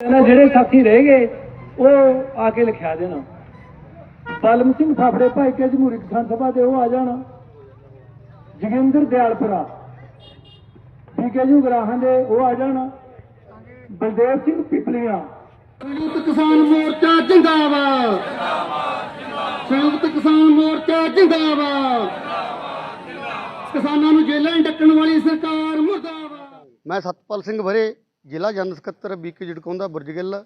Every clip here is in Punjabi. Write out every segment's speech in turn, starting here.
ਕਹਿੰਦਾ ਜਿਹੜੇ ਸਾਥੀ ਰਹਿ ਗਏ, ਉਹ ਆ ਕੇ ਲਿਖਿਆ ਦੇਣਾ। ਬਲਮ ਸਿੰਘ ਫਾਫੜੇ ਭਾਈ ਕੇ ਜਮਹੂਰੀ ਕਿਸਾਨ ਸਭਾ ਦੇ ਉਹ ਆ ਜਾਣਾ। ਜਗਿੰਦਰ ਦਿਆਲਪੁਰਾ ਠੀਕੇ ਜੂ ਗਰਾਹਾਂ ਦੇ ਉਹ ਆ ਜਾਣ। ਬਲਦੇਵ ਸਿੰਘ ਪਿਪਲੀਆਂ, ਸੰਯੁਕਤ ਕਿਸਾਨ ਮੋਰਚਾ ਜਿੰਦਾਬਾਦ। ਸੰਯੁਕਤ ਕਿਸਾਨ ਮੋਰਚਾ ਜਿੰਦਾਬਾਦ। ਕਿਸਾਨਾਂ ਨੂੰ ਜੇਲ੍ਹਾਂ 'ਚ ਡੱਕਣ ਵਾਲੀ ਸਰਕਾਰ ਮੁਰਦਾਬਾਦ। ਮੈਂ ਸਤਪਾਲ ਸਿੰਘ ਵਰੇ ਜ਼ਿਲ੍ਹਾ ਜਨਰਲ ਸਕੱਤਰ ਬੀਕੇ ਜੜਕੌਂਦਾ ਬੁਰਜਗਿੱਲ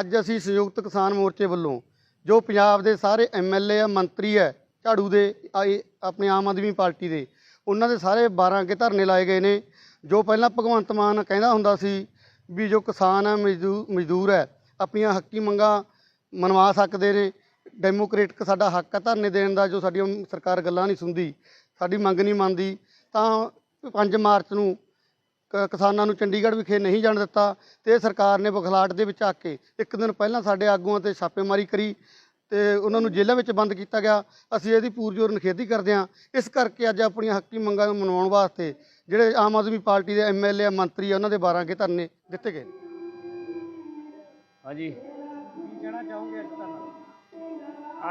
ਅੱਜ ਅਸੀਂ ਸੰਯੁਕਤ ਕਿਸਾਨ ਮੋਰਚੇ ਵੱਲੋਂ, ਜੋ ਪੰਜਾਬ ਦੇ ਸਾਰੇ ਐਮਐਲਏ ਆ, ਮੰਤਰੀ ਹੈ, ਝਾੜੂ ਦੇ, ਆਏ, ਆਪਣੇ ਆਮ ਆਦਮੀ ਪਾਰਟੀ ਦੇ, ਉਹਨਾਂ ਦੇ ਸਾਰੇ 12 ਅੱਗੇ ਧਰਨੇ ਲਾਏ ਗਏ ਨੇ। ਜੋ ਪਹਿਲਾਂ ਭਗਵੰਤ ਮਾਨ ਕਹਿੰਦਾ ਹੁੰਦਾ ਸੀ ਵੀ ਜੋ ਕਿਸਾਨ ਹੈ, ਮਜ਼ਦੂ- ਮਜ਼ਦੂਰ ਹੈ, ਆਪਣੀਆਂ ਹੱਕੀ ਮੰਗਾਂ ਮਨਵਾ ਸਕਦੇ ਨੇ। ਡੈਮੋਕ੍ਰੇਟਿਕ ਸਾਡਾ ਹੱਕ ਹੈ ਧਰਨੇ ਦੇਣ ਦਾ, ਜੋ ਸਾਡੀ ਸਰਕਾਰ ਗੱਲਾਂ ਨਹੀਂ ਸੁਣਦੀ, ਸਾਡੀ ਮੰਗ ਨਹੀਂ ਮੰਨਦੀ, ਤਾਂ 5 ਮਾਰਚ ਨੂੰ ਕ- ਕਿਸਾਨਾਂ ਨੂੰ ਚੰਡੀਗੜ੍ਹ ਵਿਖੇ ਨਹੀਂ ਜਾਣ ਦਿੱਤਾ ਤੇ ਸਰਕਾਰ ਨੇ ਬਖਲਾਟ ਦੇ ਵਿੱਚ ਆ ਕੇ ਇੱਕ ਦਿਨ ਪਹਿਲਾਂ ਸਾਡੇ ਆਗੂਆਂ ਤੇ ਛਾਪੇਮਾਰੀ ਕਰੀ ਤੇ ਉਹਨਾਂ ਨੂੰ ਜੇਲ੍ਹਾਂ ਵਿੱਚ ਬੰਦ ਕੀਤਾ ਗਿਆ। ਅਸੀਂ ਇਹਦੀ ਪੂਰਜੋਰ ਨਿਖੇਧੀ ਕਰਦੇ ਹਾਂ। ਇਸ ਕਰਕੇ ਅੱਜ ਆਪਣੀਆਂ ਹੱਕੀ ਮੰਗਾਂ ਨੂੰ ਮਨਾਉਣ ਵਾਸਤੇ ਜਿਹੜੇ ਆਮ ਆਦਮੀ ਪਾਰਟੀ ਦੇ ਐਮਐਲਏ ਮੰਤਰੀ ਆ ਉਹਨਾਂ ਦੇ 12 ਕੇ ਧਰਨੇ ਦਿੱਤੇ ਗਏ ਨੇ। ਹਾਂਜੀ। ਕੀ ਕਹਿਣਾ ਚਾਹੋਗੇ ਅੱਜ ਤੁਹਾਨੂੰ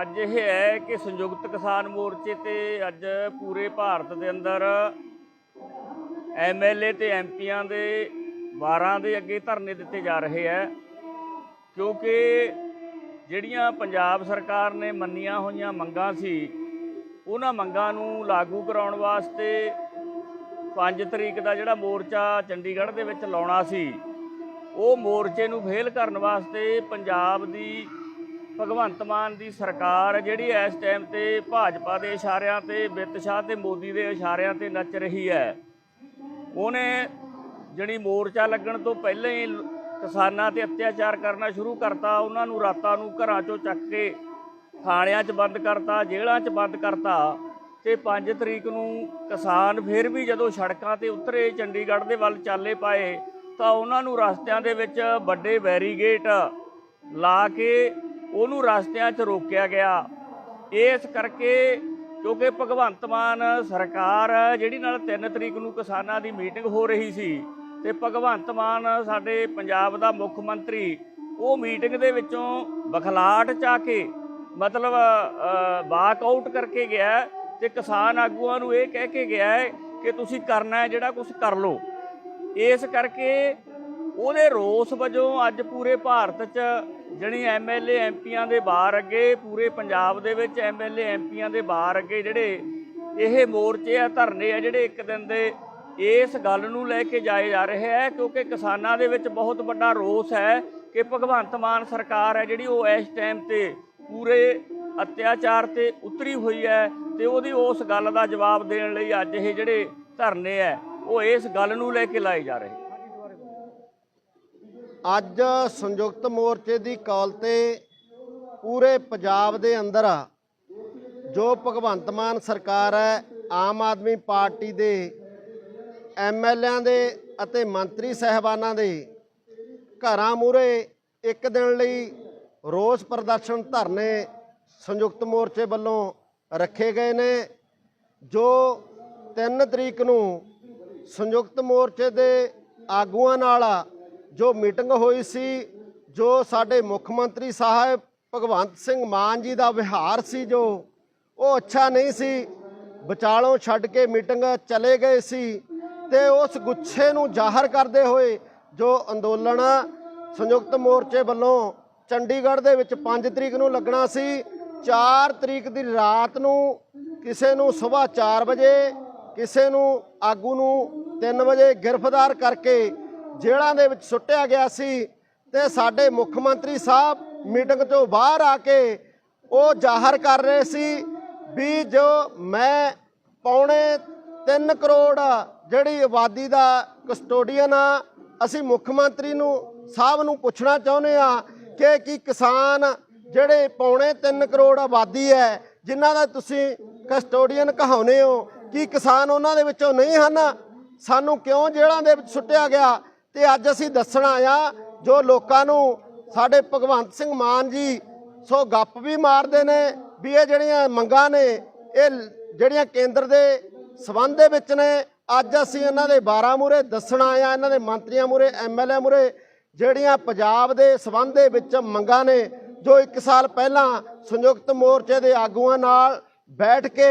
ਅੱਜ ਇਹ ਹੈ ਕਿ ਸੰਯੁਕਤ ਕਿਸਾਨ ਮੋਰਚੇ ਤੇ ਅੱਜ ਪੂਰੇ ਭਾਰਤ ਦੇ ਅੰਦਰ ਐਮਐਲਏ ਤੇ ਐਮਪੀਆਂ ਦੇ 12 ਦੇ ਅੱਗੇ ਧਰਨੇ ਦਿੱਤੇ ਜਾ ਰਹੇ ਹੈ ਕਿਉਂਕਿ ਜਿਹੜੀਆਂ ਪੰਜਾਬ ਸਰਕਾਰ ਨੇ ਮੰਨੀਆਂ ਹੋਈਆਂ ਮੰਗਾਂ ਸੀ, ਉਹਨਾਂ ਮੰਗਾਂ ਨੂੰ ਲਾਗੂ ਕਰਾਉਣ ਵਾਸਤੇ 5 ਤਰੀਕ ਦਾ ਜਿਹੜਾ ਮੋਰਚਾ ਚੰਡੀਗੜ੍ਹ ਦੇ ਵਿੱਚ ਲਾਉਣਾ ਸੀ, ਉਹ ਮੋਰਚੇ ਨੂੰ ਫੇਲ ਕਰਨ ਵਾਸਤੇ ਪੰਜਾਬ ਦੀ ਭਗਵੰਤ ਮਾਨ ਦੀ ਸਰਕਾਰ ਜਿਹੜੀ ਇਸ ਟਾਈਮ ਤੇ ਭਾਜਪਾ ਦੇ ਇਸ਼ਾਰਿਆਂ ਤੇ ਬਿੱਤ ਸ਼ਾਹ ਤੇ ਮੋਦੀ ਦੇ ਇਸ਼ਾਰਿਆਂ ਤੇ ਨੱਚ ਰਹੀ ਹੈ ਉਹਨੇ ਜਿਹੜੀ ਮੋਰਚਾ ਲੱਗਣ ਤੋਂ ਪਹਿਲਾਂ ਹੀ ਕਿਸਾਨਾਂ ਤੇ ਅਤਿਆਚਾਰ ਕਰਨਾ ਸ਼ੁਰੂ ਕਰਤਾ, ਉਹਨਾਂ ਨੂੰ ਰਾਤਾਂ ਨੂੰ ਘਰਾਂ ਚੋਂ ਚੱਕ ਕੇ ਥਾਣਿਆਂ 'ਚ ਬੰਦ ਕਰਤਾ, ਜੇਲ੍ਹਾਂ 'ਚ ਬੰਦ ਕਰਤਾ ਤੇ 5 ਤਰੀਕ ਨੂੰ ਕਿਸਾਨ ਫਿਰ ਵੀ ਜਦੋਂ ਸੜਕਾਂ ਤੇ ਉਤਰੇ, ਚੰਡੀਗੜ੍ਹ ਦੇ ਵੱਲ ਚਾਲੇ ਪਾਏ, ਤਾਂ ਉਹਨਾਂ ਨੂੰ ਰਸਤਿਆਂ ਦੇ ਵਿੱਚ ਵੱਡੇ ਬੈਰੀਗੇਟ ਲਾ ਕੇ ਉਹਨੂੰ ਰਸਤਿਆਂ 'ਚ ਰੋਕਿਆ ਗਿਆ। ਇਸ ਕਰਕੇ ਕਿਉਂਕਿ ਭਗਵੰਤ ਮਾਨ ਸਰਕਾਰ ਜਿਹੜੀ ਨਾਲ 3 ਤਰੀਕ ਨੂੰ ਕਿਸਾਨਾਂ ਦੀ ਮੀਟਿੰਗ ਹੋ ਰਹੀ ਸੀ ਤੇ ਭਗਵੰਤ ਮਾਨ ਸਾਡੇ ਪੰਜਾਬ ਦਾ ਮੁੱਖ ਮੰਤਰੀ, ਉਹ ਮੀਟਿੰਗ ਦੇ ਵਿੱਚੋਂ ਬਖਲਾਟ ਚ ਕੇ ਮਤਲਬ ਵਾਕ ਆਊਟ ਕਰਕੇ ਗਿਆ ਹੈ ਤੇ ਕਿਸਾਨ ਆਗੂਆਂ ਨੂੰ ਇਹ ਕਹਿ ਕੇ ਗਿਆ ਕਿ ਤੁਸੀਂ ਕਰਨਾ ਹੈ, ਜਿਹੜਾ ਕੁਝ ਕਰ ਲਓ। ਇਸ ਕਰਕੇ ਉਹਦੇ ਰੋਸ ਵਜੋਂ ਅੱਜ ਪੂਰੇ ਭਾਰਤ 'ਚ ਜਿਹੜੀ ਐਮਐਲਏ ਐਮਪੀਆਂ ਦੇ ਬਾਹਰ ਅੱਗੇ, ਪੂਰੇ ਪੰਜਾਬ ਦੇ ਵਿੱਚ ਐਮਐਲਏ ਐਮਪੀਆਂ ਦੇ ਬਾਹਰ ਅੱਗੇ ਜਿਹੜੇ ਇਹ ਮੋਰਚੇ ਆ, ਧਰਨੇ ਆ ਜਿਹੜੇ ਇੱਕ ਦਿਨ ਦੇ ਇਸ ਗੱਲ ਨੂੰ ਲੈ ਕੇ ਜਾਏ ਜਾ ਰਹੇ ਹੈ ਕਿਉਂਕਿ ਕਿਸਾਨਾਂ ਦੇ ਵਿੱਚ ਬਹੁਤ ਵੱਡਾ ਰੋਸ ਹੈ ਕਿ ਭਗਵੰਤ ਮਾਨ ਸਰਕਾਰ ਹੈ ਜਿਹੜੀ ਉਹ ਇਸ ਟਾਈਮ ਤੇ ਪੂਰੇ ਅਤਿਆਚਾਰ ਤੇ ਉਤਰੀ ਹੋਈ ਹੈ ਤੇ ਉਹਦੀ ਉਸ ਗੱਲ ਦਾ ਜਵਾਬ ਦੇਣ ਲਈ ਅੱਜ ਇਹ ਜਿਹੜੇ ਧਰਨੇ ਹੈ ਉਹ ਇਸ ਗੱਲ ਨੂੰ ਲੈ ਕੇ ਲਾਏ ਜਾ ਰਹੇ। ਅੱਜ ਸੰਯੁਕਤ ਮੋਰਚੇ ਦੀ ਕਾਲ ਤੇ ਪੂਰੇ ਪੰਜਾਬ ਦੇ ਅੰਦਰ ਜੋ ਭਗਵੰਤ ਮਾਨ ਸਰਕਾਰ ਹੈ, ਆਮ ਆਦਮੀ ਪਾਰਟੀ ਦੇ ਐਮਐਲਏਆਂ ਦੇ ਅਤੇ ਮੰਤਰੀ ਸਹਿਬਾਨਾਂ ਦੇ ਘਰਾਂ ਮੂਹਰੇ ਇੱਕ ਦਿਨ ਲਈ ਰੋਸ ਪ੍ਰਦਰਸ਼ਨ ਧਰਨੇ ਸੰਯੁਕਤ ਮੋਰਚੇ ਵੱਲੋਂ ਰੱਖੇ ਗਏ ਨੇ, ਜੋ 3 ਤਰੀਕ ਨੂੰ ਸੰਯੁਕਤ ਮੋਰਚੇ ਦੇ ਆਗੂਆਂ ਨਾਲ ਜੋ ਮੀਟਿੰਗ ਹੋਈ ਸੀ, ਜੋ ਸਾਡੇ ਮੁੱਖ ਮੰਤਰੀ ਸਾਹਿਬ ਭਗਵੰਤ ਸਿੰਘ ਮਾਨ ਜੀ ਦਾ ਵਿਹਾਰ ਸੀ ਜੋ, ਉਹ ਅੱਛਾ ਨਹੀਂ ਸੀ। ਵਿਚਾਲੋਂ ਛੱਡ ਕੇ ਮੀਟਿੰਗ ਚਲੇ ਗਏ ਸੀ ਤੇ ਉਸ ਗੁੱਸੇ ਨੂੰ ਜ਼ਾਹਰ ਕਰਦੇ ਹੋਏ ਜੋ ਅੰਦੋਲਨ ਸੰਯੁਕਤ ਮੋਰਚੇ ਵੱਲੋਂ ਚੰਡੀਗੜ੍ਹ ਦੇ ਵਿੱਚ 5 ਤਰੀਕ ਨੂੰ ਲੱਗਣਾ ਸੀ 4 ਤਰੀਕ ਦੀ ਰਾਤ ਨੂੰ ਕਿਸੇ ਨੂੰ ਸਵੇਰ 4 ਵਜੇ, ਕਿਸੇ ਨੂੰ ਆਗੂ ਨੂੰ 3 ਵਜੇ ਗ੍ਰਿਫਤਾਰ ਕਰਕੇ ਜੇਲ੍ਹਾਂ ਦੇ ਵਿੱਚ ਸੁੱਟਿਆ ਗਿਆ ਸੀ ਤੇ ਸਾਡੇ ਮੁੱਖ ਮੰਤਰੀ ਸਾਹਿਬ ਮੀਟਿੰਗ ਤੋਂ ਬਾਹਰ ਆ ਕੇ ਉਹ ਜ਼ਾਹਰ ਕਰ ਰਹੇ ਸੀ ਵੀ ਜੋ ਮੈਂ ਪੌਣੇ 3 ਕਰੋੜ ਜਿਹੜੀ ਆਬਾਦੀ ਦਾ ਕਸਟੋਡੀਅਨ ਆ, ਅਸੀਂ ਮੁੱਖ ਮੰਤਰੀ ਨੂੰ, ਸਾਹਿਬ ਨੂੰ ਪੁੱਛਣਾ ਚਾਹੁੰਦੇ ਆ ਕਿ ਕੀ ਕਿਸਾਨ ਜਿਹੜੇ ਪੌਣੇ 3 ਕਰੋੜ ਆਬਾਦੀ ਹੈ, ਜਿਨ੍ਹਾਂ ਦਾ ਤੁਸੀਂ ਕਸਟੋਡੀਅਨ ਕਹਾਉਨੇ ਹੋ, ਕੀ ਕਿਸਾਨ ਉਹਨਾਂ ਦੇ ਵਿੱਚੋਂ ਨਹੀਂ ਹਨ? ਸਾਨੂੰ ਕਿਉਂ ਜੇਲ੍ਹਾਂ ਦੇ ਵਿੱਚ ਸੁੱਟਿਆ ਗਿਆ? ਤੇ ਅੱਜ ਅਸੀਂ ਦੱਸਣਾ ਆ ਜੋ ਲੋਕਾਂ ਨੂੰ ਸਾਡੇ ਭਗਵੰਤ ਸਿੰਘ ਮਾਨ ਜੀ, ਸੋ ਗੱਪ ਵੀ ਮਾਰਦੇ ਨੇ, ਵੀ ਇਹ ਜਿਹੜੀਆਂ ਮੰਗਾਂ ਨੇ, ਇਹ ਜਿਹੜੀਆਂ ਕੇਂਦਰ ਦੇ ਸਬੰਧ ਦੇ ਵਿੱਚ ਨੇ, ਅੱਜ ਅਸੀਂ ਇਹਨਾਂ ਦੇ 12 ਮੂਰੇ ਦੱਸਣ ਆਇਆ ਇਹਨਾਂ ਦੇ ਮੰਤਰੀਆਂ ਮੂਰੇ ਐਮਐਲਏ ਮੂਰੇ ਜਿਹੜੀਆਂ ਪੰਜਾਬ ਦੇ ਸਬੰਧ ਦੇ ਵਿੱਚ ਮੰਗਾਂ ਨੇ, ਜੋ 1 ਸਾਲ ਪਹਿਲਾਂ ਸੰਯੁਕਤ ਮੋਰਚੇ ਦੇ ਆਗੂਆਂ ਨਾਲ ਬੈਠ ਕੇ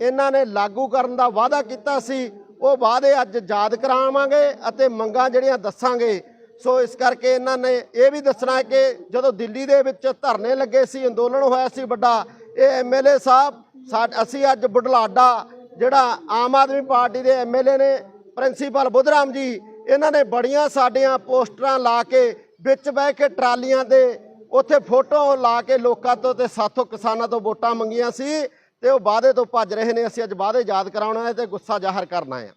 ਇਹਨਾਂ ਨੇ ਲਾਗੂ ਕਰਨ ਦਾ ਵਾਅਦਾ ਕੀਤਾ ਸੀ ਉਹ ਵਾਅਦੇ ਅੱਜ ਯਾਦ ਕਰਾਵਾਂਗੇ ਅਤੇ ਮੰਗਾਂ ਜਿਹੜੀਆਂ ਦੱਸਾਂਗੇ। ਸੋ ਇਸ ਕਰਕੇ ਇਹਨਾਂ ਨੇ ਇਹ ਵੀ ਦੱਸਣਾ ਕਿ ਜਦੋਂ ਦਿੱਲੀ ਦੇ ਵਿੱਚ ਧਰਨੇ ਲੱਗੇ ਸੀ, ਅੰਦੋਲਨ ਹੋਇਆ ਸੀ ਵੱਡਾ, ਇਹ ਐਮਐਲਏ ਸਾਹਿਬ ਸਾ- ਅਸੀਂ ਅੱਜ ਬੁਢਲਾਡਾ, ਜਿਹੜਾ ਆਮ ਆਦਮੀ ਪਾਰਟੀ ਦੇ ਐਮਐਲਏ ਨੇ, ਪ੍ਰਿੰਸੀਪਲ ਬੁੱਧਰਾਮ ਜੀ, ਇਹਨਾਂ ਨੇ ਬੜੀਆਂ ਸਾਡੀਆਂ ਪੋਸਟਰਾਂ ਲਾ ਕੇ ਵਿੱਚ ਬਹਿ ਕੇ ਟਰਾਲੀਆਂ ਦੇ ਉੱਥੇ ਫੋਟੋ ਲਾ ਕੇ ਲੋਕਾਂ ਤੋਂ ਤੇ ਸਾਥੋਂ ਕਿਸਾਨਾਂ ਤੋਂ ਵੋਟਾਂ ਮੰਗੀਆਂ ਸੀ। ਤੇ ਉਹ ਵਾਅਦੇ ਤੋਂ ਭੱਜ ਰਹੇ ਨੇ, ਅਸੀਂ ਅੱਜ ਵਾਅਦੇ ਯਾਦ ਕਰਾਉਣਾ ਹੈ ਤੇ ਗੁੱਸਾ ਜ਼ਾਹਰ ਕਰਨਾ ਹੈ